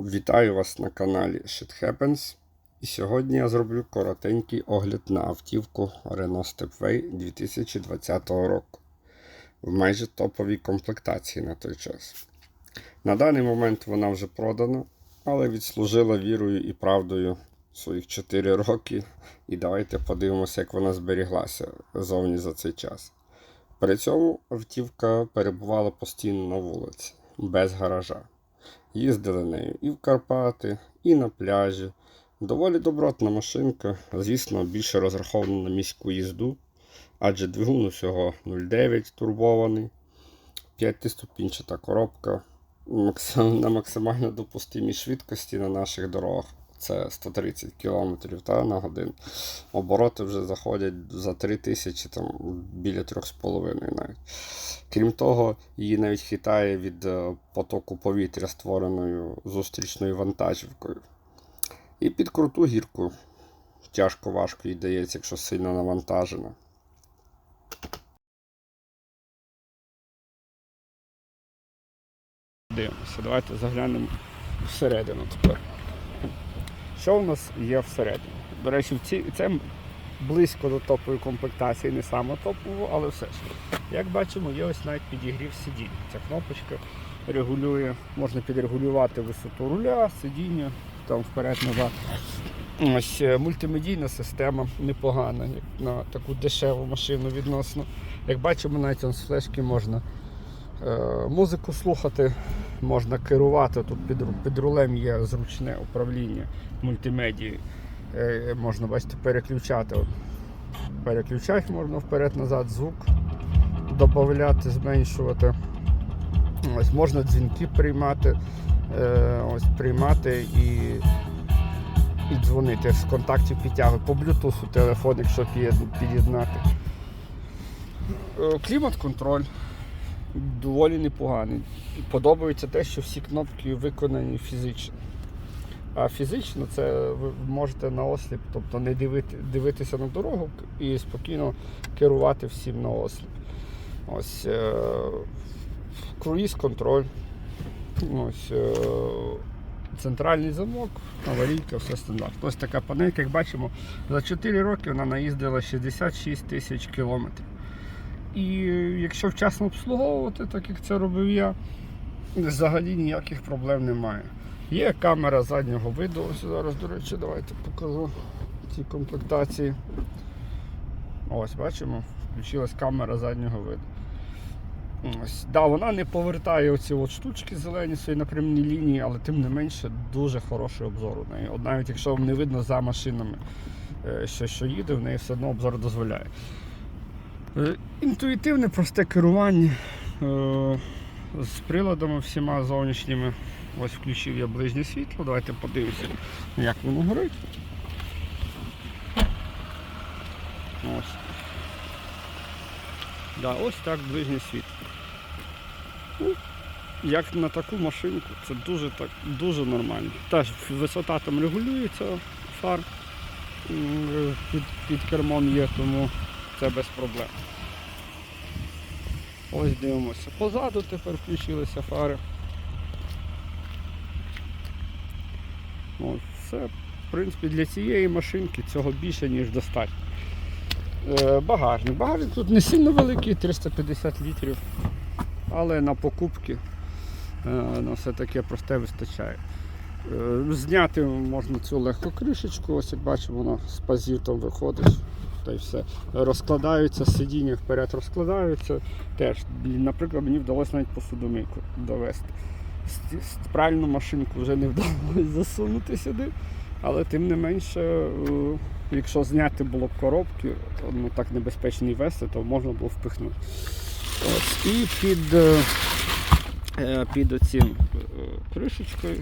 Вітаю вас на каналі Shit Happens. І сьогодні я зроблю коротенький огляд на автівку Renault Stepway 2020 року в майже топовій комплектації на той час. На даний момент вона вже продана, але відслужила вірою і правдою своїх 4 роки. І давайте подивимося, як вона зберіглася зовні за цей час. При цьому автівка перебувала постійно на вулиці, без гаража. Їздили нею і в Карпати, і на пляжі. Доволі добротна машинка, звісно, більше розрахована на міську їзду, адже двигун усього 0,9 турбований, 5-ступінчата коробка на максимально допустимій швидкості на наших дорогах. Це 130 км та, на годину. Обороти вже заходять за 3000, там біля 3,5 навіть. Крім того, її навіть хитає від е, потоку повітря, створеною зустрічною вантажівкою. І під круту гірку тяжко важко їй дається, якщо сильно навантажена. Дивимося, давайте заглянемо всередину тепер. Що у нас є всередині? До речі, в ці, це близько до топової комплектації, не саме топову, але все ж. Як бачимо, є ось навіть підігрів сидінь. Ця кнопочка регулює, можна підрегулювати висоту руля, сидіння, там вперед-назад. Ось е, мультимедійна система непогана, як на таку дешеву машину відносно. Як бачимо, навіть з флешки можна е, музику слухати, можна керувати. Тут під, під рулем є зручне управління мультимедією. Е, можна бачите, переключати. Переключати можна вперед-назад звук додати, зменшувати. Ось можна дзвінки приймати, е, ось приймати і, і дзвонити з контактів підтягувати. По Bluetooth телефон, якщо під'єднати. Е, Клімат-контроль доволі непоганий. Подобається те, що всі кнопки виконані фізично. А фізично це ви можете на осліп, тобто не дивити, дивитися на дорогу і спокійно керувати всім на осліп. Ось е, круїз контроль. Ось е, центральний замок, аварійка, все стандартно. Ось така панелька, як бачимо, за 4 роки вона наїздила 66 тисяч кілометрів. І якщо вчасно обслуговувати, так як це робив я, взагалі ніяких проблем немає. Є камера заднього виду. Ось зараз, до речі, давайте покажу ці комплектації. Ось, бачимо, включилась камера заднього виду. Ось, да, вона не повертає оці от штучки зелені свої напрямні лінії, але тим не менше дуже хороший обзор у неї. От навіть якщо вам не видно за машинами, е, що, що їде, в неї все одно обзор дозволяє. Е, Інтуїтивне, просте керування е, з приладами всіма зовнішніми. Ось включив я ближнє світло. Давайте подивимося, як воно горить. Ось. Да, ось так ближнє світло. Ну, як на таку машинку, це дуже так, дуже нормально. Та ж висота там регулюється фар під, під кермом є, тому це без проблем. Ось дивимося. Позаду тепер включилися фари. Ось, все, в принципі, для цієї машинки цього більше, ніж достатньо. Е, багажник. Багажник тут не сильно великий, 350 літрів, але на покупки е, все таке просте вистачає. Е, Зняти можна цю легку кришечку, ось як бачимо, вона з пазів там виходить. Та все. Розкладаються, сидіння вперед розкладаються. Теж, наприклад, мені вдалося навіть посудомийку довести. С- машинку вже не вдалося засунути сюди, але тим не менше, е, якщо зняти було б коробки, ну так небезпечно і вести, то можна було впихнути. Ось. І під, е, е, під оцім е, кришечкою,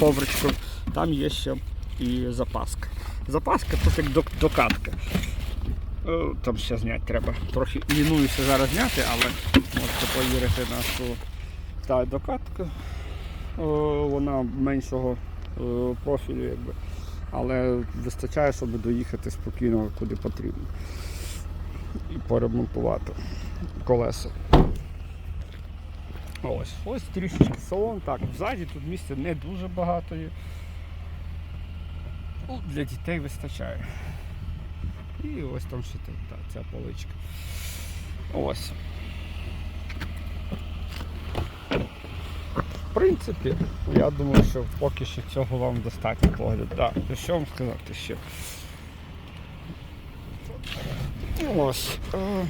ковричком, там є ще і запаска. Запаска тут як докатка. Е, Там ще зняти треба. Трохи лінуюся зараз зняти, але можете повірити на що та докатка. Е, Вона меншого е, профілю, якби. але вистачає, щоб доїхати спокійно куди потрібно. І поремонтувати колеса. Ось, ось трішечки салон. Так, ззаді тут місця не дуже багато є. Ну, для дітей вистачає. І ось там ще та, ця поличка. Ось. В принципі, я думаю, що поки що цього вам достатньо погляду. Так, і що вам сказати ще? Ось. е,